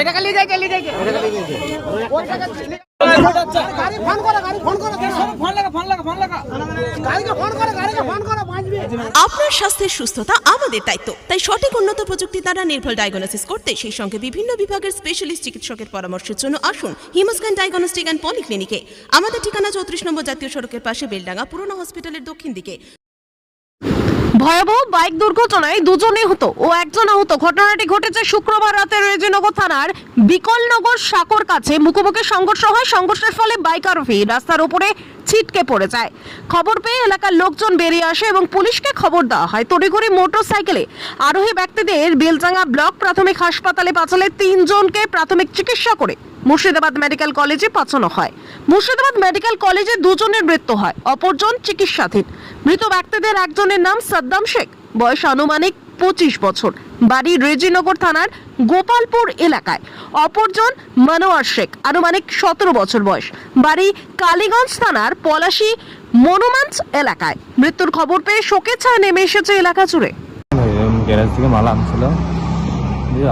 এটাকে নিয়ে যাই নিয়ে যাই গাড়ি ফোন করো, গাড়ি ফোন করো। ফোন লাগা ফোন লাগা ফোন লাগা। গাড়িকে ফোন করো, গাড়িকে ফোন করো। আপনার স্বাস্থ্যের সুস্থতা আমাদের দায়িত্ব। তাই সঠিক উন্নত প্রযুক্তি দ্বারা নির্ভুল ডায়াগনোসিস করতে সেই সঙ্গে বিভিন্ন বিভাগের স্পেশালিস্ট চিকিৎসকের পরামর্শের জন্য আসুন হিমোস্ক্যান ডায়াগনস্টিক অ্যান্ড পলিক্লিনিকে আমাদের ঠিকানা চৌত্রিশ নম্বর জাতীয় সড়কের পাশে বেলডাঙ্গা পুরনো হসপিটালের দক্ষিণ দিকে। ভয়াবহ বাইক দুর্ঘটনায় দুজনে হতো ও একজন আহত। ঘটনাটি ঘটেছে শুক্রবার রাতে রেজিনগর থানার বিকলনগর সাকর কাছে। মুখোমুখি সংঘর্ষ হয়। সংঘর্ষের ফলে বাইক আরোহী রাস্তার উপরে ছিটকে পড়ে যায়। খবর পেয়ে এলাকার লোকজন বেরিয়ে আসে এবং পুলিশকে খবর দেওয়া হয়। তড়িঘড়ি মোটর সাইকেলে আরোহী ব্যক্তিদের বেলজাঙ্গা ব্লক প্রাথমিক হাসপাতালে পাঠালে তিনজনকে প্রাথমিক চিকিৎসা করে মুর্শিদাবাদ মেডিকেল কলেজে পাঠানো হয়। মুর্শিদাবাদ মেডিকেল কলেজে দুজনের মৃত্যু হয়, অপরজন চিকিৎসাধীন। মৃত ব্যক্তিদের একজনের নাম সাদ্দাম শেখ। বয়স আনুমানিক পঁচিশ বছর। বাড়ি রেজিনগর থানার গোপালপুর এলাকায়। অপরজন মনোয়ার শেখ আনুমানিক সতেরো বছর বয়স। বাড়ি কালীগঞ্জ থানার পলাশী মনুমান্স এলাকায়। মৃত্যুর খবর পেয়ে শোকের ছায়া নেমে এসেছে এলাকা জুড়ে। গ্যারেজ থেকে মাল আনছিল। দিয়ে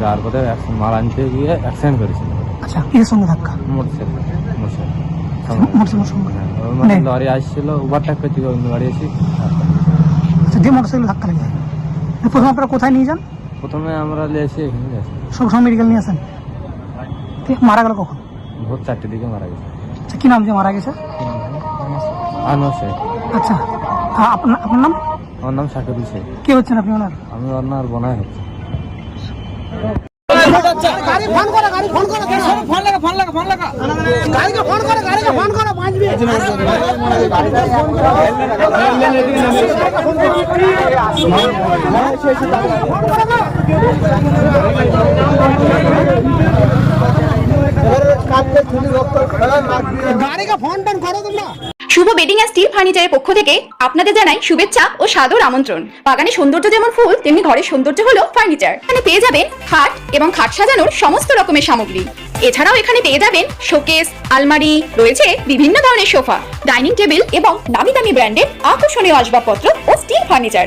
যাওয়ার পথে মাল আনতে গিয়ে অ্যাক্সিডেন্ট করেছিল। আচ্ছা কিসের সঙ্গে ধাক্কা? Motorcycle motorcycle. সঙ্গে মানে মানে- লরি আসছিল ওভারটেক করতে গিয়ে গাড়ি এসে আচ্ছা দিয়ে মোটরসাইকেল ধাক্কা লেগে যায়? প্রথমে আপনারা কোথায় নিয়ে যান? প্রথমে আমরা নিয়ে এসে এখানে নিয়ে আসি সব সময় মেডিকেল নিয়ে আসেন? দিয়ে মারা গেল কখন? ভোর চারটের দিকে মারা গেছে। আচ্ছা কি নাম যে মারা গেছে? আনোয়ার শেখ। আচ্ছা আপনার আপনার নাম? আমার নাম শাকিরুল শেখ। কে হচ্ছেন আপনি ওনার? আমি ওনার বোনাই হচ্ছে। গাড়ি ফোন করো গাড়ি ফোন করো ফোন লাগা ফোন লাগা গাড়িকে ফোন করো গাড়িকে ফোন করো বাঁচবে গাড়িকে ফোন টোন করো তোমরা শুভ বেডিং অ্যান্ড স্টিল ফার্নিচারের পক্ষ থেকে আপনাদের জানাই শুভেচ্ছা ও সাদর আমন্ত্রণ। বাগানে সৌন্দর্য যেমন ফুল, তেমনি ঘরের সৌন্দর্য হলো ফার্নিচার এখানে পেয়ে যাবেন খাট এবং খাট সাজানোর সমস্ত রকমের সামগ্রী। এছাড়াও এখানে পেয়ে যাবেন শোকেস আলমারি, রয়েছে বিভিন্ন ধরনের সোফা ডাইনিং টেবিল এবং দামি দামি ব্র্যান্ডের আকর্ষণীয় আসবাবপত্র ও স্টিল ফার্নিচার